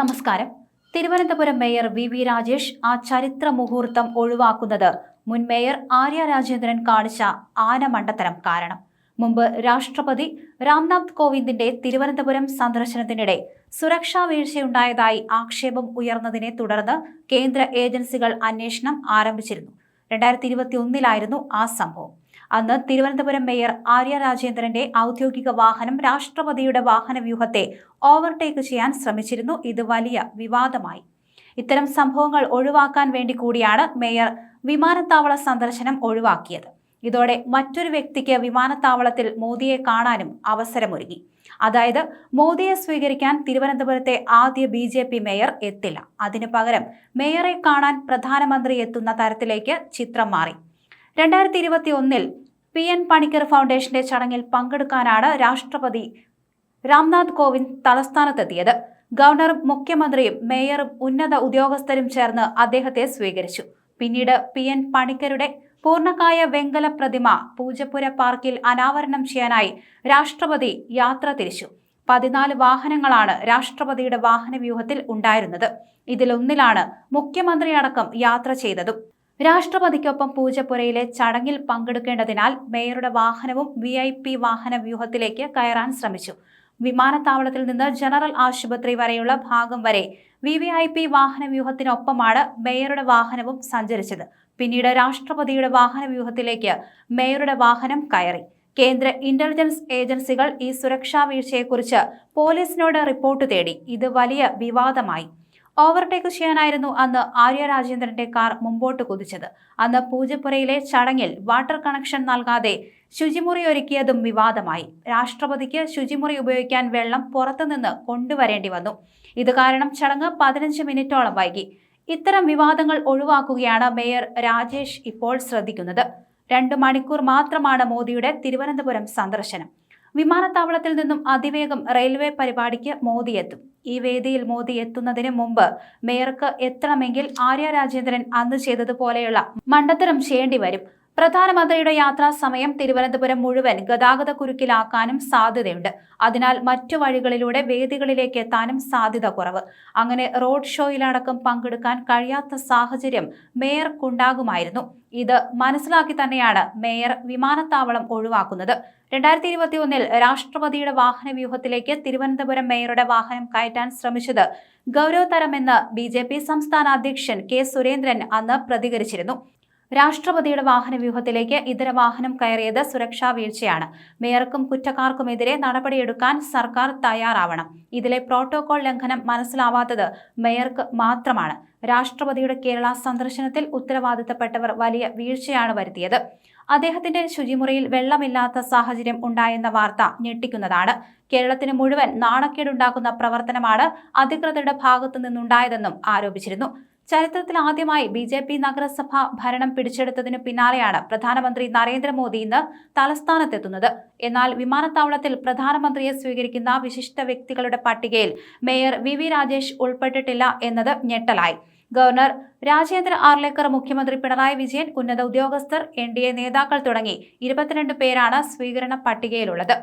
നമസ്കാരം. Thiruvananthapuram mayor V V Rajesh ആ ചരിത്ര മുഹൂർത്തം ഒഴിവാക്കുന്നത് മുൻ മേയർ ആര്യ രാജേന്ദ്രൻ കാണിച്ച ആനമണ്ടത്തരം കാരണം. മുമ്പ് രാഷ്ട്രപതി രാംനാഥ് കോവിന്ദിന്റെ തിരുവനന്തപുരം സന്ദർശനത്തിനിടെ സുരക്ഷാ വീഴ്ചയുണ്ടായതായി ആക്ഷേപം ഉയർന്നതിനെ തുടർന്ന് കേന്ദ്ര ഏജൻസികൾ അന്വേഷണം ആരംഭിച്ചിരുന്നു. രണ്ടായിരത്തി ഇരുപത്തി ഒന്നിലായിരുന്നു ആ സംഭവം. അന്ന് തിരുവനന്തപുരം മേയർ ആര്യ രാജേന്ദ്രന്റെ ഔദ്യോഗിക വാഹനം രാഷ്ട്രപതിയുടെ വാഹന വ്യൂഹത്തെ ഓവർടേക്ക് ചെയ്യാൻ ശ്രമിച്ചിരുന്നു. ഇത് വലിയ വിവാദമായി. ഇത്തരം സംഭവങ്ങൾ ഒഴിവാക്കാൻ വേണ്ടി കൂടിയാണ് മേയർ വിമാനത്താവള സന്ദർശനം ഒഴിവാക്കിയത്. ഇതോടെ മറ്റൊരു വ്യക്തിക്ക് വിമാനത്താവളത്തിൽ മോദിയെ കാണാനും അവസരമൊരുങ്ങി. അതായത് മോദിയെ സ്വീകരിക്കാൻ തിരുവനന്തപുരത്തെ ആദ്യ ബി ജെ പി മേയർ എത്തില്ല. അതിനു പകരം മേയറെ കാണാൻ പ്രധാനമന്ത്രി എത്തുന്ന തരത്തിലേക്ക് ചിത്രം മാറി. രണ്ടായിരത്തി ഇരുപത്തി ഒന്നിൽ പി എൻ പണിക്കർ ഫൗണ്ടേഷന്റെ ചടങ്ങിൽ പങ്കെടുക്കാനാണ് രാഷ്ട്രപതി രാംനാഥ് കോവിന്ദ് തലസ്ഥാനത്തെത്തിയത്. ഗവർണറും മുഖ്യമന്ത്രിയും മേയറും ഉന്നത ഉദ്യോഗസ്ഥരും ചേർന്ന് അദ്ദേഹത്തെ സ്വീകരിച്ചു. പിന്നീട് പി എൻ പണിക്കരുടെ പൂർണകായ വെങ്കല പ്രതിമ പൂജപ്പുര പാർക്കിൽ അനാവരണം ചെയ്യാനായി രാഷ്ട്രപതി യാത്ര തിരിച്ചു. പതിനാല് വാഹനങ്ങളാണ് രാഷ്ട്രപതിയുടെ വാഹനവ്യൂഹത്തിൽ ഉണ്ടായിരുന്നത്. ഇതിലൊന്നിലാണ് മുഖ്യമന്ത്രി അടക്കം യാത്ര ചെയ്തതും. രാഷ്ട്രപതിക്കൊപ്പം പൂജപ്പുരയിലെ ചടങ്ങിൽ പങ്കെടുക്കേണ്ടതിനാൽ മേയറുടെ വാഹനവും വി ഐ പി വാഹന വ്യൂഹത്തിലേക്ക് കയറാൻ ശ്രമിച്ചു. വിമാനത്താവളത്തിൽ നിന്ന് ജനറൽ ആശുപത്രി വരെയുള്ള ഭാഗം വരെ വി വി ഐ പി വാഹന വ്യൂഹത്തിനൊപ്പമാണ് മേയറുടെ വാഹനവും സഞ്ചരിച്ചത്. പിന്നീട് രാഷ്ട്രപതിയുടെ വാഹന വ്യൂഹത്തിലേക്ക് മേയറുടെ വാഹനം കയറി. കേന്ദ്ര ഇന്റലിജൻസ് ഏജൻസികൾ ഈ സുരക്ഷാ വീഴ്ചയെക്കുറിച്ച് പോലീസിനോട് റിപ്പോർട്ട് തേടി. ഇത് വലിയ വിവാദമായി. ഓവർടേക്ക് ചെയ്യാനായിരുന്നു അന്ന് ആര്യ രാജേന്ദ്രന്റെ കാർ മുമ്പോട്ട് കുതിച്ചത്. അന്ന് പൂജപ്പുരയിലെ ചടങ്ങിൽ വാട്ടർ കണക്ഷൻ നൽകാതെ ശുചിമുറി ഒരുക്കിയതും വിവാദമായി. രാഷ്ട്രപതിക്ക് ശുചിമുറി ഉപയോഗിക്കാൻ വെള്ളം പുറത്തുനിന്ന് കൊണ്ടുവരേണ്ടി വന്നു. ഇത് കാരണം ചടങ്ങ് പതിനഞ്ച് മിനിറ്റോളം വൈകി. ഇത്തരം വിവാദങ്ങൾ ഒഴിവാക്കുകയാണ് മേയർ രാജേഷ് ഇപ്പോൾ ശ്രദ്ധിക്കുന്നത്. രണ്ട് മണിക്കൂർ മാത്രമാണ് മോദിയുടെ തിരുവനന്തപുരം സന്ദർശനം. വിമാനത്താവളത്തിൽ നിന്നും അതിവേഗം റെയിൽവേ പരിപാടിക്ക് മോദി എത്തും. ഈ വേദിയിൽ മോദി എത്തുന്നതിന് മുമ്പ് മേയർക്ക് എത്തണമെങ്കിൽ ആര്യ രാജേന്ദ്രൻ അന്ന് ചെയ്തതുപോലെയുള്ള മണ്ടത്തരം ചെയ്യേണ്ടി വരും. പ്രധാനമന്ത്രിയുടെ യാത്രാ സമയം തിരുവനന്തപുരം മുഴുവൻ ഗതാഗത കുരുക്കിലാക്കാനും സാധ്യതയുണ്ട്. അതിനാൽ മറ്റു വഴികളിലൂടെ വേദികളിലേക്ക് എത്താനും സാധ്യത കുറവ്. അങ്ങനെ റോഡ് ഷോയിലടക്കം പങ്കെടുക്കാൻ കഴിയാത്ത സാഹചര്യം മേയർക്കുണ്ടാകുമായിരുന്നു. ഇത് മനസ്സിലാക്കി തന്നെയാണ് മേയർ വിമാനത്താവളം ഒഴിവാക്കുന്നത്. രണ്ടായിരത്തി ഇരുപത്തി ഒന്നിൽ രാഷ്ട്രപതിയുടെ വാഹന വ്യൂഹത്തിലേക്ക് തിരുവനന്തപുരം മേയറുടെ വാഹനം കയറ്റാൻ ശ്രമിച്ചത് ഗൗരവതരമെന്ന് ബി ജെ പി സംസ്ഥാന അധ്യക്ഷൻ കെ സുരേന്ദ്രൻ അന്ന് പ്രതികരിച്ചിരുന്നു. രാഷ്ട്രപതിയുടെ വാഹന വ്യൂഹത്തിലേക്ക് ഇതര വാഹനം കയറിയത് സുരക്ഷാ വീഴ്ചയാണ്. മേയർക്കും കുറ്റക്കാർക്കുമെതിരെ നടപടിയെടുക്കാൻ സർക്കാർ തയ്യാറാവണം. ഇതിലെ പ്രോട്ടോകോൾ ലംഘനം മനസ്സിലാവാത്തത് മേയർക്ക് മാത്രമാണ്. രാഷ്ട്രപതിയുടെ കേരള സന്ദർശനത്തിൽ ഉത്തരവാദിത്തപ്പെട്ടവർ വലിയ വീഴ്ചയാണ് വരുത്തിയത്. അദ്ദേഹത്തിന്റെ ശുചിമുറിയിൽ വെള്ളമില്ലാത്ത സാഹചര്യം ഉണ്ടായെന്ന വാർത്ത ഞെട്ടിക്കുന്നതാണ്. കേരളത്തിന് മുഴുവൻ നാണക്കേടുണ്ടാക്കുന്ന പ്രവർത്തനമാണ് അധികൃതരുടെ ഭാഗത്തു നിന്നുണ്ടായതെന്നും ആരോപിച്ചിരുന്നു. ചരിത്രത്തിൽ ആദ്യമായി ബി ജെ പി നഗരസഭ ഭരണം പിടിച്ചെടുത്തതിനു പിന്നാലെയാണ് പ്രധാനമന്ത്രി നരേന്ദ്രമോദി ഇന്ന് തലസ്ഥാനത്തെത്തുന്നത്. എന്നാൽ വിമാനത്താവളത്തിൽ പ്രധാനമന്ത്രിയെ സ്വീകരിക്കുന്ന വിശിഷ്ട വ്യക്തികളുടെ പട്ടികയിൽ മേയർ വി വി രാജേഷ് ഉൾപ്പെട്ടിട്ടില്ല എന്നത് ഞെട്ടലായി. ഗവർണർ രാജേന്ദ്ര ആർലേക്കർ മുഖ്യമന്ത്രി പിണറായി വിജയൻ ഉന്നത ഉദ്യോഗസ്ഥർ എൻ നേതാക്കൾ തുടങ്ങി ഇരുപത്തിരണ്ട് പേരാണ് സ്വീകരണ പട്ടികയിലുള്ളത്.